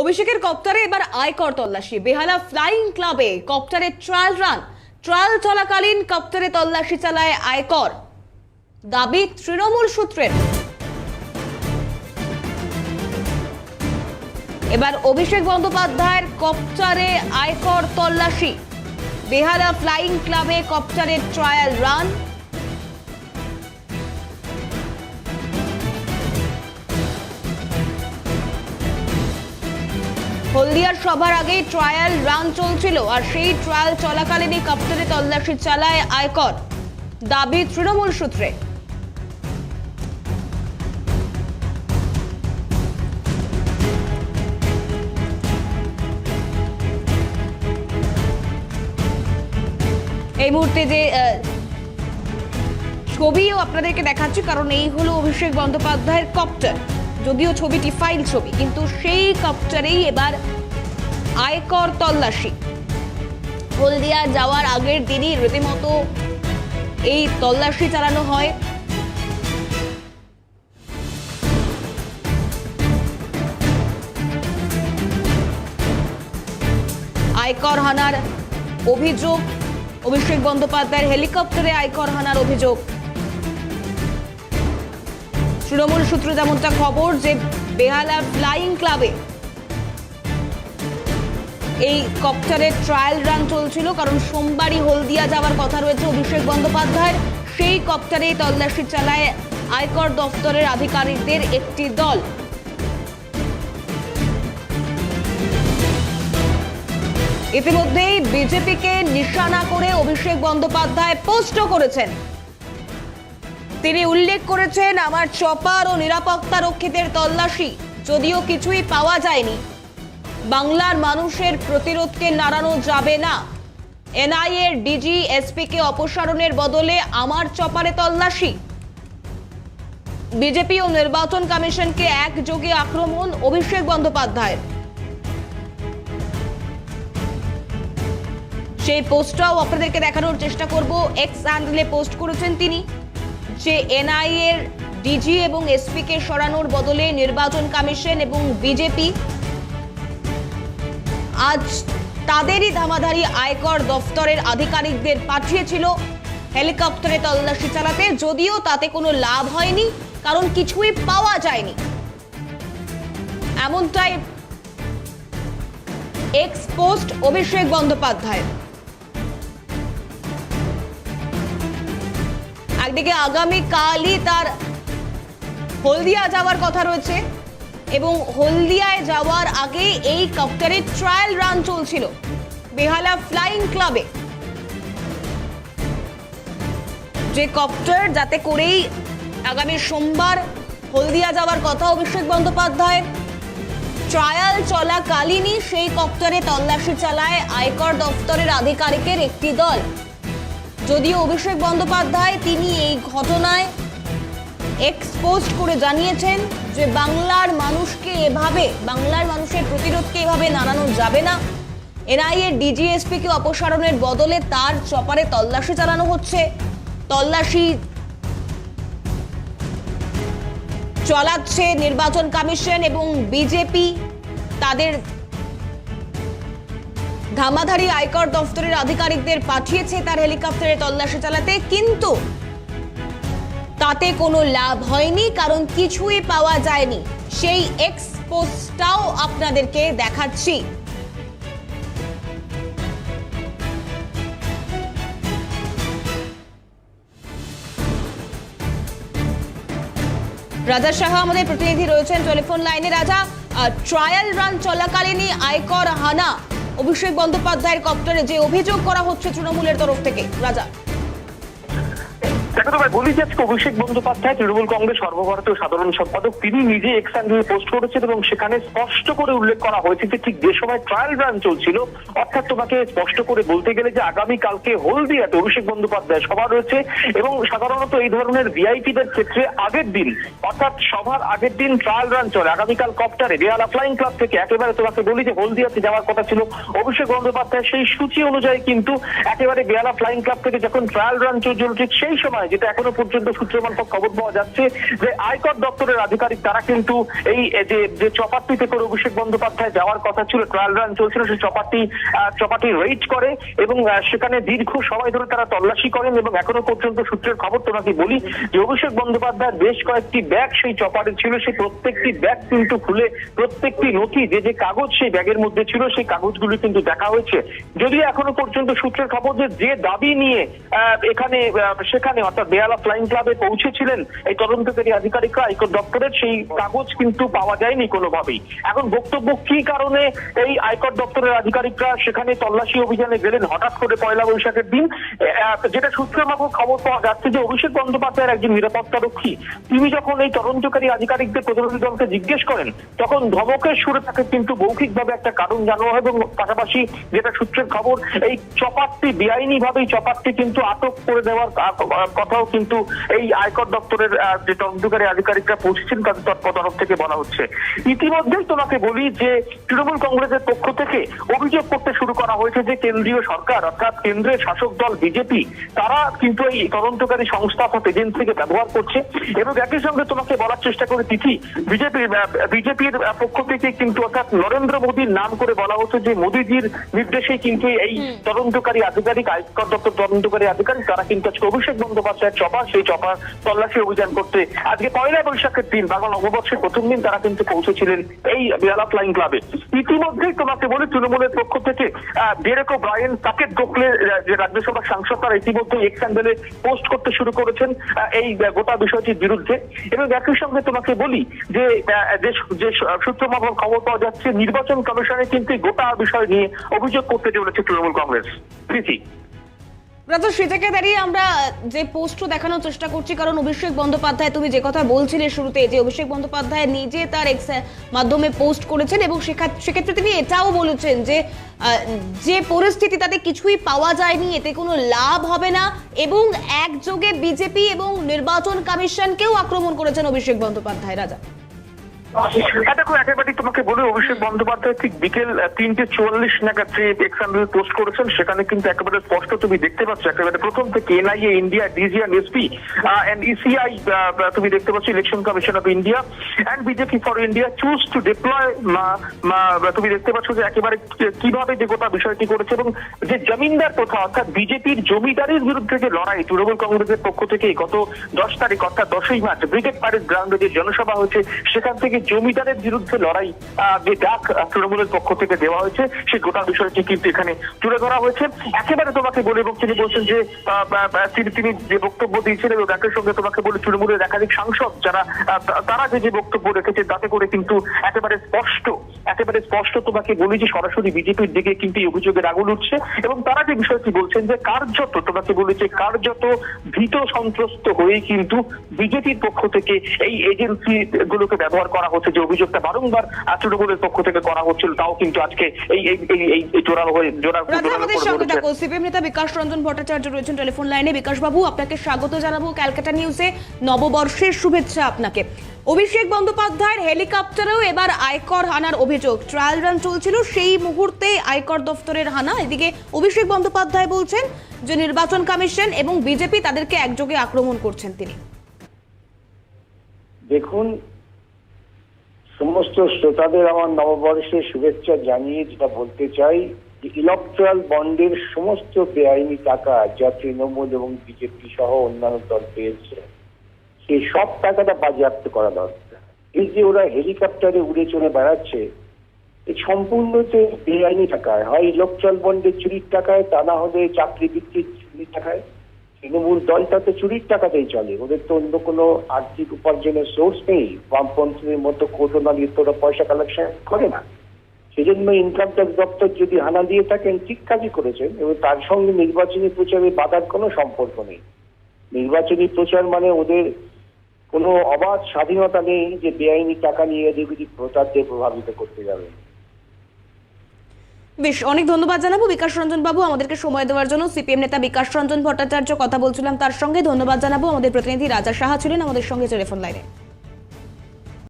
অভিষেকের কপ্টারে এবার আয়কর তল্লাশি। বেহালা ফ্লাইং ক্লাবে কপ্টারে ট্রায়াল রান। ট্রায়াল চলাকালীন কপ্টারে তল্লাশি চালায় আয়কর। দাবি তৃণমূল সূত্রের। এবার অভিষেক বন্দ্যোপাধ্যায়ের কপ্টারে আয়কর তল্লাশি। বেহালা ফ্লাইং ক্লাবে কপ্টারে ট্রায়াল রান। হলদিয়ার সভার আগেই ট্রায়াল রান চলছিল আর সেই ট্রায়াল চলাকালীনই কপ্টারে তল্লাশি চালায় আয়কর। দাবি তৃণমূল সূত্রে। এই মুহূর্তে যে ছবিও আপনাদেরকে দেখাচ্ছি, কারণ এই হলো অভিষেক বন্দ্যোপাধ্যায়ের কপ্টার যদিও ছবিটি ফাইল ছবি, কিন্তু সেই কপ্টারেই এবার আয়কর তল্লাশি। হলদিয়া যাওয়ার আগের দিনই রীতিমতো এই তল্লাশি চালানো হয়। আয়কর হানার অভিযোগ, অভিষেক বন্দ্যোপাধ্যায়ের হেলিকপ্টারে আয়কর হানার অভিযোগ। তৃণমূল সূত্রে যেমনটা খবর যে বেহালা ফ্লাইং ক্লাবে এই কপ্টারের ট্রায়াল রান চলছিল, কারণ সোমবারই হলদিয়া যাওয়ার কথা রয়েছে অভিষেক বন্দ্যোপাধ্যায়ের সেই কপ্টারেই তল্লাশি চালায় আয়কর দফতরের আধিকারিকদের একটি দল। ইতিমধ্যেই বিজেপিকে নিশানা করে অভিষেক বন্দ্যোপাধ্যায় পোস্টও করেছেন। তিনি উল্লেখ করেছেন, আমার চপার ও নিরাপত্তা রক্ষীদের তল্লাশি, যদিও কিছুই পাওয়া যায়নি। বাংলার মানুষের প্রতিরোধকে নাড়ানো যাবে না। এনআইএর ডিজি এসপিকে অপসারণের বদলে আমার চপারে তল্লাশি। বিজেপি ও নির্বাচন কমিশনকে একযোগে আক্রমণ, অভিষেক বন্দ্যোপাধ্যায়ের। সেই পোস্টটাও আপনাদেরকে দেখানোর চেষ্টা করব। এক্স হ্যান্ডেলে পোস্ট করেছেন তিনি। যে এনআইএ এর ডিজি এবং এসপি কে সরানোর বদলে নির্বাচন কমিশন এবং বিজেপি আজ তাদেরই ধামাধারি আয়কর দফতরের আধিকারিকদের পাঠিয়েছিল। হেলিকপ্টারে তল্লাশি চালাতে, যদিও তাতে কোনো লাভ হয়নি, কারণ কিছুই পাওয়া যায়নি। এমনটাই এক্স পোস্ট অভিষেক বন্দ্যোপাধ্যায় একদিকে আগামী কালই তার হলদিয়া যাওয়ার কথা রয়েছে এবং হলদিয়ায় যাওয়ার আগে এই কপ্টারের ট্রায়াল রান চলছিল বেহালা ফ্লাইং ক্লাবে যে কপ্টার যাতে করেই আগামী সোমবার হলদিয়া যাওয়ার কথা অভিষেক বন্দ্যোপাধ্যায়ের। ট্রায়াল চলাকালীনই সেই কপ্টারে তল্লাশি চালায় আয়কর দপ্তরের আধিকারিকের একটি দল। যদিও অভিষেক বন্দ্যোপাধ্যায় তিনি এই ঘটনায় এক্সপোস্ট করে জানিয়েছেন যে বাংলার মানুষকে এভাবে, বাংলার মানুষের প্রতিরোধকে এভাবে নাড়ানো যাবে না। এনআইএ ডিজিএসপি কে অপসারণের বদলে তার চপারে তল্লাশি চালানো হচ্ছে। তল্লাশি চলাচ্ছে নির্বাচন কমিশন এবং বিজেপি। তাদের ধামাধারি আয়কর দফতরের আধিকারিকদের পাঠিয়েছে তার হেলিকপ্টারে তল্লাশি চালাতে, কিন্তু তাতে কোনো লাভ হয়নি, কারণ কিছুই পাওয়া যায়নি। সেই এক্সপোজটাও আপনাদেরকে দেখাচ্ছি। রাজা সাহা আমাদের প্রতিনিধি রয়েছেন টেলিফোন লাইনে। রাজা ট্রায়াল রান চলাকালীনই আয়কর হানা অভিষেক বন্দ্যোপাধ্যায়ের কপ্টারে যে অভিযোগ করা হচ্ছে তৃণমূলের তরফ থেকে। রাজা দেখো তো বলি যে অভিষেক বন্দ্যোপাধ্যায়, তৃণমূল কংগ্রেস সর্বভারতীয় সাধারণ সম্পাদক, তিনি নিজে এক্স হ্যান্ডেলে পোস্ট করেছেন এবং সেখানে স্পষ্ট করে উল্লেখ করা হয়েছে যে ঠিক যে সময় ট্রায়াল রান চলছিল, অর্থাৎ তোমাকে স্পষ্ট করে বলতে গেলে যে আগামী কালকে হলদিয়াতে অভিষেক বন্দ্যোপাধ্যায় সভা রয়েছে এবং সাধারণত এই ধরনের ভিআইপিদের ক্ষেত্রে আগের দিন, অর্থাৎ সভার আগের দিন ট্রায়াল রান চলে। আগামীকাল কপ্টারে বেহালা ফ্লাইং ক্লাব থেকে একেবারে তোমাকে বলি যে হলদিয়াতে যাওয়ার কথা ছিল অভিষেক বন্দ্যোপাধ্যায়, সেই সূচি অনুযায়ী কিন্তু একেবারে বেহালা ফ্লাইং ক্লাব থেকে যখন ট্রায়াল রান চলছিল, ঠিক সেই সময় নয় যেটা এখনও পর্যন্ত সূত্র মারফত খবর পাওয়া যাচ্ছে যে আয়কর দপ্তরের আধিকারিক তারা কিন্তু এই যে চপারটিতে করে অভিষেক বন্দ্যোপাধ্যায় যাওয়ার কথা ছিল ট্রায়াল রান চলছিল সেই চপারটি আহ, চপারটি রেড করে এবং সেখানে দীর্ঘ সময় ধরে তারা তল্লাশি করেন এবং এখনও পর্যন্ত সূত্রের খবর তোমাকে বলি যে অভিষেক বন্দ্যোপাধ্যায়ের বেশ কয়েকটি ব্যাগ সেই চপারে ছিল সেই প্রত্যেকটি ব্যাগ কিন্তু খুলে প্রত্যেকটি নথি যে যে কাগজ সেই ব্যাগের মধ্যে ছিল সেই কাগজগুলি কিন্তু দেখা হয়েছে। যদিও এখনও পর্যন্ত সূত্রের খবর যে যে দাবি নিয়ে এখানে সেখানে অর্থাৎ বেয়ালা ফ্লাইং ক্লাবে পৌঁছেছিলেন এই তদন্তকারী আধিকারিকরা আয়কর দপ্তরের সেই কাগজ কিন্তু পাওয়া যায়নি কোনোভাবেই। এখন বক্তব্য কি কারণে এই আয়কর দপ্তরের আধিকারিকরা সেখানে তল্লাশি অভিযানে গেলেন হঠাৎ করে পয়লা বৈশাখের দিন? যেটা সূত্রে মারফত খবর পাওয়া যাচ্ছে যে অভিষেক বন্দ্যোপাধ্যায়ের একজন নিরাপত্তা রক্ষী, তিনি যখন এই তদন্তকারী আধিকারিকদের প্রতিনিধি দলকে জিজ্ঞেস করেন, তখন ধমকের সুরে তাকে কিন্তু মৌখিকভাবে একটা কারণ জানানো হয় এবং পাশাপাশি যেটা সূত্রের খবর, এই চপারটি বেআইনি ভাবেই চপারটি কিন্তু আটক করে দেওয়ার কথাও কিন্তু এই আয়কর দপ্তরের যে তদন্তকারী আধিকারিকরা পৌঁছেছেন তাদের তরফ থেকে বলা হচ্ছে। ইতিমধ্যেই তোমাকে বলি যে তৃণমূল কংগ্রেসের পক্ষ থেকে অভিযোগ করতে শুরু করা হয়েছে যে কেন্দ্রীয় সরকার অর্থাৎ কেন্দ্রের শাসক দল বিজেপি তারা কিন্তু এই তদন্তকারী সংস্থা অর্থাৎ এজেন্সিকে ব্যবহার করছে এবং একই সঙ্গে তোমাকে বলার চেষ্টা করে তিথি বিজেপির বিজেপির পক্ষ থেকে কিন্তু অর্থাৎ নরেন্দ্র মোদীর নাম করে বলা হচ্ছে যে মোদীজির নির্দেশে কিন্তু এই তদন্তকারী আধিকারিক আয়কর দপ্তর তদন্তকারী আধিকারিক তারা কিন্তু আজকে অভিষেক বন্দ্যোপাধ্যায়ের চপা, সেই চপা তল্লাশি অভিযান করতে আজকে পয়লা বৈশাখের দিন, বাংলা নববর্ষের প্রথম দিন তারা কিন্তু পৌঁছেছিলেন এই বেলা ফ্লাইং ক্লাবে ইতিমধ্যেই তোমাকে বলি, তৃণমূলের পক্ষ থেকে ডেরেকো ব্রায়েন সাকেত গোখলে যে রাজ্যসভার সাংসদ, তারা ইতিমধ্যে এক্স হ্যান্ডেলে পোস্ট করতে শুরু করেছেন এই গোটা বিষয়টির বিরুদ্ধে। এবং একই সঙ্গে তোমাকে বলি যে যে যে সূত্র মারফত খবর পাওয়া যাচ্ছে, নির্বাচন কমিশনে কিন্তু গোটা বিষয় নিয়ে অভিযোগ করতে চলেছে তৃণমূল কংগ্রেস। প্রীতি। রাজা, সে জায়গায় দাঁড়িয়ে আমরা যে পোস্ট দেখানোর চেষ্টা করছি, কারণ অভিষেক বন্দ্যোপাধ্যায়, তুমি যে কথা বলছিলে শুরুতে যে অভিষেক বন্দ্যোপাধ্যায় নিজে তার এক্স মাধ্যমে পোস্ট করেছেন এবং সেক্ষা- সেক্ষেত্রে তিনি এটাও বলেছেন যে যে পরিস্থিতি তাতে কিছুই পাওয়া যায়নি, এতে কোনো লাভ হবে না এবং একযোগে বিজেপি এবং নির্বাচন কমিশনকেও আক্রমণ করেছেন অভিষেক বন্দ্যোপাধ্যায়, রাজা। হ্যাঁ দেখো একেবারেই তোমাকে বলে, অভিষেক বন্দ্যোপাধ্যায় ঠিক বিকেল তিনটে চুয়াল্লিশ নাগাদ যে এক্সাম্পল পোস্ট করেছেন, সেখানে কিন্তু একেবারে স্পষ্ট তুমি দেখতে পাচ্ছ একেবারে প্রথম থেকে NIA India DG and SP and ECI তুমি দেখতে পাচ্ছ election commission of India and BJP for India choose to deploy তুমি দেখতে পাচ্ছ যে একেবারে কীভাবে যে গোটা বিষয়টি করেছে, এবং যে জমিনদার প্রথা, অর্থাৎ বিজেপির জমিদারির বিরুদ্ধে যে লড়াই, তৃণমূল কংগ্রেসের পক্ষ থেকে গত দশ তারিখ, অর্থাৎ দশই মার্চ ব্রিগেড প্যারেড গ্রাউন্ডে যে জনসভা হয়েছে, সেখান থেকে জমিদারের বিরুদ্ধে লড়াই যে ডাক তৃণমূলের পক্ষ থেকে দেওয়া হয়েছে, সেই গোটা বিষয়টি কিন্তু এখানে তুলে ধরা হয়েছে। একেবারে তোমাকে বলে, এবং তিনি বলছেন যে তিনি যে বক্তব্য দিয়েছেন এবং একই সঙ্গে তোমাকে বলে, তৃণমূলের একাধিক সাংসদ যারা তারা যে যে বক্তব্য রেখেছে তাতে করে কিন্তু একেবারে স্পষ্ট একেবারে স্পষ্ট তোমাকে বলি যে, সরাসরি বিজেপির দিকে কিন্তু এই অভিযোগের আগুন উঠছে। এবং তারা যে বিষয়টি বলছেন যে, কার্যত, তোমাকে বলেছে কার্যত ভীত সন্ত্রস্ত হয়ে কিন্তু বিজেপির পক্ষ থেকে এই এজেন্সি গুলোকে ব্যবহার করা হচ্ছে যে অভিযোগটা বারংবার তৃণমূলের পক্ষ থেকে করা হচ্ছিল তাও কিন্তু আজকে এই এই এই- এই এই জোরালো হয়ে জোরালো আমাদের সঙ্গে থাকো সিপিএম নেতা বিকাশ রঞ্জন ভট্টাচার্য রয়েছেন টেলিফোন লাইনে। বিকাশ বাবু আপনাকে স্বাগত জানাব ক্যালকাটা নিউজে। নববর্ষের শুভেচ্ছা আপনাকে। অভিষেক বন্দ্যোপাধ্যায়ের হেলিকপ্টারেও এবার আয়কর হানার অভিযোগ। ট্রায়াল রান চলছিল সেই মুহূর্তে আয়কর দফতরের হানা। এদিকে অভিষেক বন্দ্যোপাধ্যায় বলছেন যে নির্বাচন কমিশন এবং বিজেপি তাদেরকে একযোগে আক্রমণ করছেন তিনি। দেখুন সমস্ত শ্রোতাদের আমার নববর্ষের শুভেচ্ছা জানিয়ে যেটা বলতে চাই যে ইলেকট্রাল বন্ডের সমস্ত বেআইনি টাকা যা তৃণমূল এবং বিজেপি সহ অন্যান্য দল পেয়েছে, সেই সব টাকাটা বাজেয়াপ্ত করা দরকার। এই যে ওরা হেলিকপ্টারে উড়ে চলে বেড়াচ্ছে এই সম্পূর্ণ যে বেআইনি টাকায়। হয় ইলেকট্রাল বন্ডের চুরির টাকায়, তা না হলে চাকরি বৃত্তির চুরির টাকায়। তৃণমূল দলটা তো চুরির টাকাতেই চলে। ওদের তো অন্য কোনো আর্থিক উপার্জনের সোর্স নেই। বামপন্থীদের মতো কোটো না ওরা পয়সা কালেকশন করে না। সেজন্য ইনকাম ট্যাক্স দপ্তর যদি হানা দিয়ে থাকেন, ঠিক কাজই করেছেন। এবং তার সঙ্গে নির্বাচনী প্রচারে বাধার কোনো সম্পর্ক নেই। নির্বাচনী প্রচার মানে ওদের কোনো অবাধ স্বাধীনতা নেই যে বেআইনি টাকা নিয়ে এদিক ওদিক ভোটারদের প্রভাবিত করতে যাবে বেশ, অনেক ধন্যবাদ জানাব বিকাশ রঞ্জন বাবু আমাদেরকে সময় দেওয়ার জন্য। সিপিএম নেতা বিকাশ রঞ্জন ভট্টাচার্য কথা বলছিলাম তার সঙ্গে। ধন্যবাদ জানাব আমাদের প্রতিনিধি রাজা সাহা ছিলেন আমাদের সঙ্গে টেলিফোন লাইনে।